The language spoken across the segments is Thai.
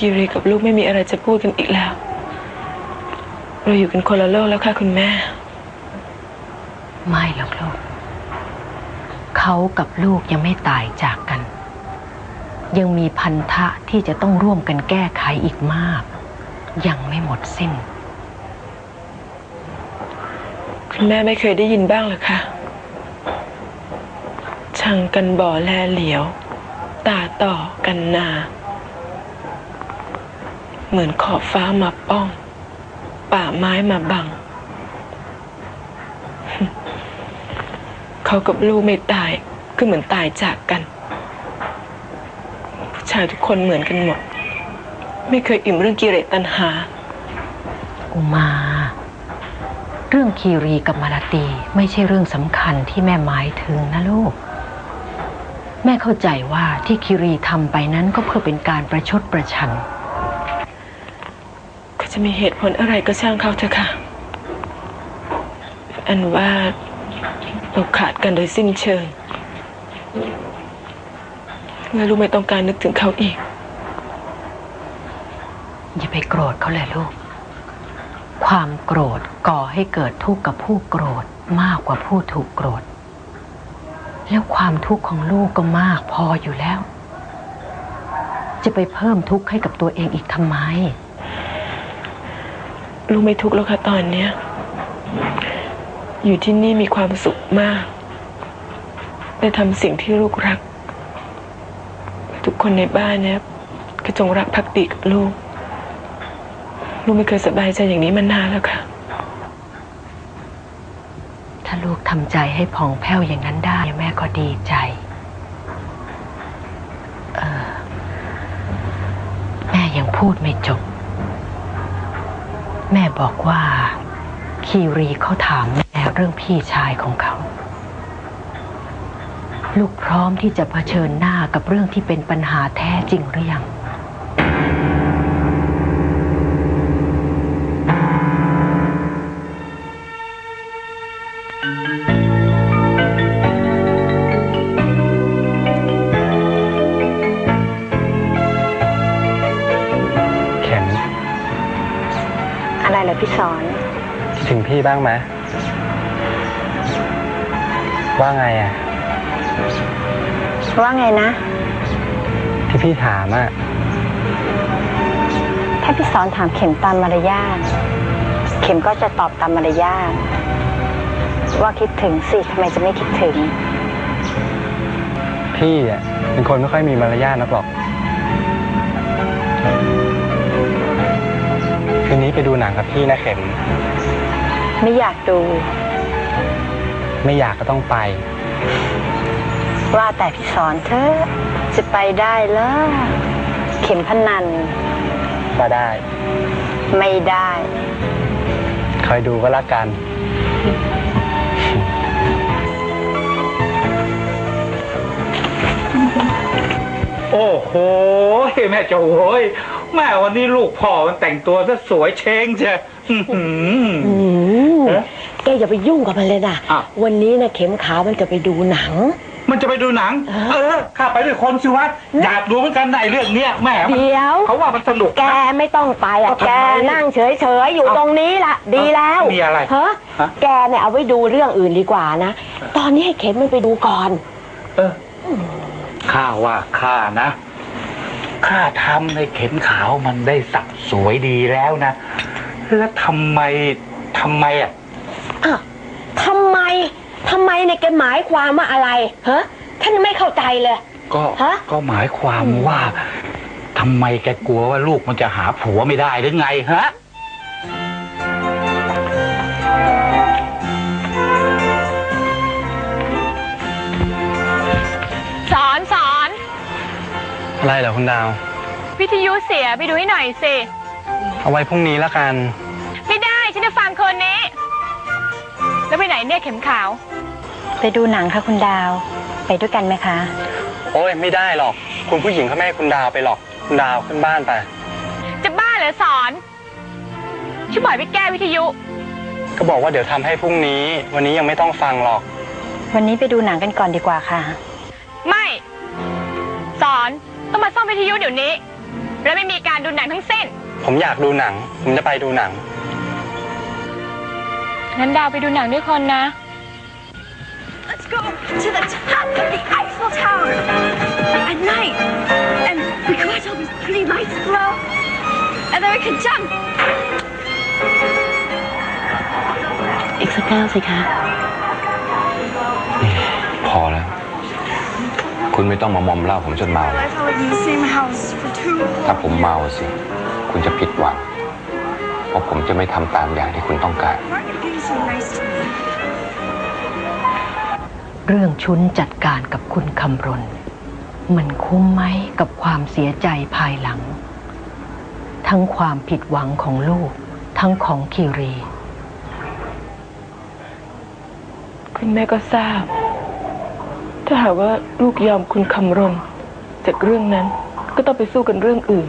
คีรีกับลูกไม่มีอะไรจะพูดกันอีกแล้ว เราอยู่กันคนละโลกแล้วค่ะคุณแม่ ไม่หรอกลูก เขากับลูกยังไม่ตายจากกัน ยังมีพันธะที่จะต้องร่วมกันแก้ไขอีกมาก ยังไม่หมดสิ้น คุณแม่ไม่เคยได้ยินบ้างเหรอคะชังกันบ่อแลเหลียว ตาต่อกันนา เหมือนขอบฟ้ามาป้อง ป่าไม้มาบัง เขากับลูกไม่ตายก็เหมือนตายจากกัน ผู้ชายทุกคนเหมือนกันหมด ไม่เคยอิ่มเรื่องกิเลสตัณหา อุมา เรื่องคีรีกับมาลาตีไม่ใช่เรื่องสำคัญที่แม่หมายถึงนะลูกแม่เข้าใจว่าที่คีรีทำไปนั้นก็เพื่อเป็นการประชดประชัน จะมีเหตุผลอะไรก็ช่างเขาเถอะค่ะ อันว่าเราขาดกันโดยสิ้นเชิงและลูกไม่ต้องการนึกถึงเขาอีก อย่าไปโกรธเขาเลยลูก ความโกรธก่อให้เกิดทุกข์กับผู้โกรธมากกว่าผู้ถูกโกรธ แล้วความทุกข์ของลูกก็มากพออยู่แล้ว จะไปเพิ่มทุกข์ให้กับตัวเองอีกทำไม ลูกไม่ทุกข์แล้วค่ะตอนเนี้ย อยู่ที่นี่มีความสุขมาก ได้ทำสิ่งที่ลูกรัก ทุกคนในบ้านเนี่ยก็จงรักภักดีกับลูก ลูกไม่เคยสบายใจอย่างนี้มานานแล้วค่ะ ถ้าลูกทำใจให้ผ่องแผ้วอย่างนั้นได้ แม่ก็ดีใจ เออ แม่ยังพูดไม่จบ แม่บอกว่า คีรีเขาถามแม่เรื่องพี่ชายของเขา ลูกพร้อมที่จะเผชิญหน้ากับเรื่องที่เป็นปัญหาแท้จริงหรือยัง พี่สอนคิดถึงพี่บ้างไหมว่าไงอะ ว่าไงนะ ที่พี่ถามอะ ถ้าพี่สอนถามเข็มตามมารยาท เข็มก็จะตอบตามมารยาท ว่าคิดถึงสิทำไมจะไม่คิดถึง พี่อะเป็นคนไม่ค่อยมีมารยาทนักหรอก นนี้ไปดูหนังกับพี่นะเข็ม ไม่อยากดู ไม่อยากก็ต้องไป ว่าแต่พี่สอนเธอะจะไปได้เหรอเข็มพนันมาได้ ไม่ได้คอยดูก็แล้วกันโอ้โหแม่เจ้าโว้ย แม่วันนี้ลูกพ่อมันแต่งตัวซะสวยเช้งเชียอื้อหืออืมเอ๊ะแกอย่าไปยุ่งกับมันเลยนะอ้าว วันนี้นะเข็มขาวมันจะไปดูหนัง มันจะไปดูหนัง เออข้าไปด้วยคนสิวัดอยากดูเหมือนกันในะไอ้เรื่องเนี้ยแม่มันเดี๋ยว เขาว่ามันสนุกแกไม่ต้องไปอะเอาทำไมแกนั่งเฉยๆ อยู่เอาตรงนี้ล่ะ ดีแล้วมีอะไรฮะฮะ แกเนี่ยเอาไว้ดูเรื่องอื่นดีกว่านะ ตอนนี้ให้เข็มมันไปดูก่อน เออข้าว่าข้านะ ข้าทำให้เข็มขาวมันได้สักสวยดีแล้วนะ แล้วทำไมทำไมอะอ้าวทำไมทำไมเนี่ยแกหมายความว่าอะไรฮะท่านยังไม่เข้าใจเลย ก็ฮะ ก็หมายความว่าทำไมแกกลัวว่าลูกมันจะหาผัวไม่ได้หรือไงฮะ อะไรเหรอคุณดาว วิทยุเสียไปดูให้หน่อยสิ เอาไว้พรุ่งนี้แล้วกัน ไม่ได้ฉันจะฟังคืนนี้ แล้วไปไหนเนี่ยเข็มขาว ไปดูหนังค่ะคุณดาว ไปด้วยกันไหมคะ โอ้ยไม่ได้หรอก คุณผู้หญิงเขาไม่ให้คุณดาวไปหรอก คุณดาวขึ้นบ้านไป จะบ้าเหรอสอนช่วยบ่อยไปแก้วิทยุ ก็บอกว่าเดี๋ยวทำให้พรุ่งนี้ วันนี้ยังไม่ต้องฟังหรอก วันนี้ไปดูหนังกันก่อนดีกว่าค่ะไม่ สอนต้องมาซ่อมวิทยุเดี๋ยวนี้ และไม่มีการดูหนังทั้งสิ้น ผมอยากดูหนัง ผมจะไปดูหนัง งั้นดาวไปดูหนังด้วยคนนะ Let's go to the top of the Eiffel Tower at night. And we can watch all these pretty lights glow. And then we can jump. อีกสักแก้วสิคะ พอแล้ว คุณไม่ต้องมามอมเหล้าผมจนเมา Life I lived in the same house for two ถ้าผมเมาสิ คุณจะผิดหวัง เพราะผมจะไม่ทำตามอย่างที่คุณต้องการ Why are you being so nice to me? เรื่องชุนจัดการกับคุณคำรณ มันคุ้มไหมกับความเสียใจภายหลัง ทั้งความผิดหวังของลูก ทั้งของคิรี คุณแม่ก็ทราบ ถ้าหากว่าลูกยอมคุณคำรณจากเรื่องนั้น ก็ต้องไปสู้กันเรื่องอื่น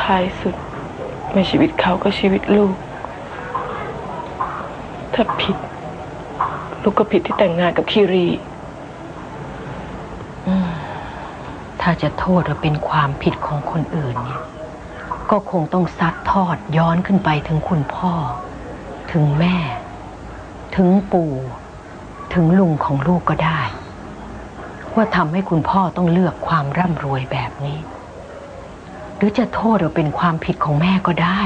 ท้ายสุดไม่ชีวิตเขาก็ชีวิตลูก ถ้าผิด ลูกก็ผิดที่แต่งงานกับคีรีถ้าจะโทษว่าเป็นความผิดของคนอื่นเนี่ย ก็คงต้องซัดทอดย้อนขึ้นไปถึงคุณพ่อ ถึงแม่ ถึงปู่ ถึงลุงของลูกก็ได้ ว่าทำให้คุณพ่อต้องเลือกความร่ำรวยแบบนี้ หรือจะโทษว่าเป็นความผิดของแม่ก็ได้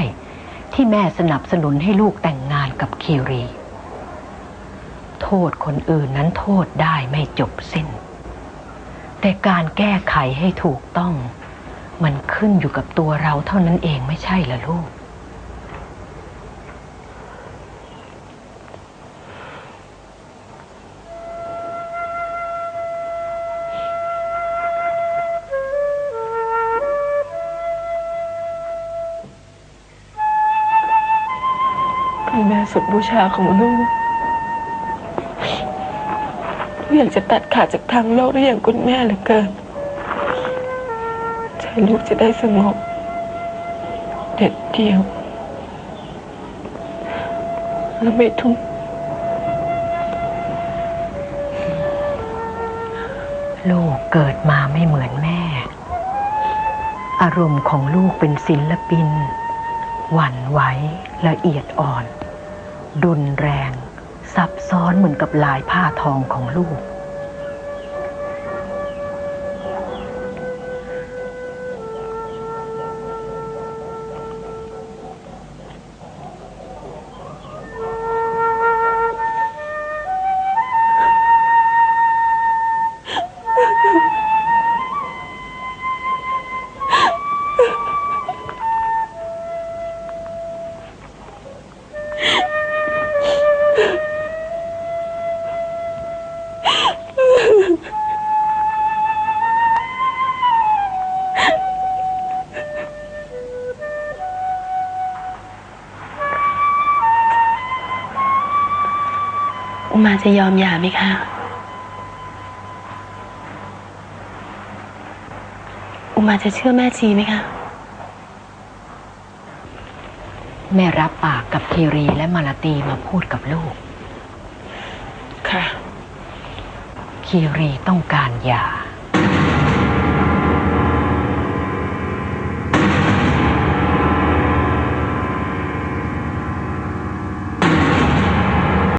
ที่แม่สนับสนุนให้ลูกแต่งงานกับคีรี โทษคนอื่นนั้นโทษได้ไม่จบสิ้น แต่การแก้ไขให้ถูกต้อง มันขึ้นอยู่กับตัวเราเท่านั้นเองไม่ใช่เหรอลูก สุดบูชาของลูกลูกอยากจะตัดขาดจากทางโลกได้อย่างคุณแม่เหลือเกินใจลูกจะได้สงบ เด็ดเดียว และไม่ทุกข์ลูกเกิดมาไม่เหมือนแม่ อารมณ์ของลูกเป็นศิลปิน หวั่นไหวละเอียดอ่อน ดุนแรง ซับซ้อนเหมือนกับลายผ้าทองของลูก อุมาจะยอมหย่าไหมคะ อุมาจะเชื่อแม่ชีไหมคะ แม่รับปากกับคีรีและมาลาตีมาพูดกับลูก ค่ะ คีรีต้องการหย่า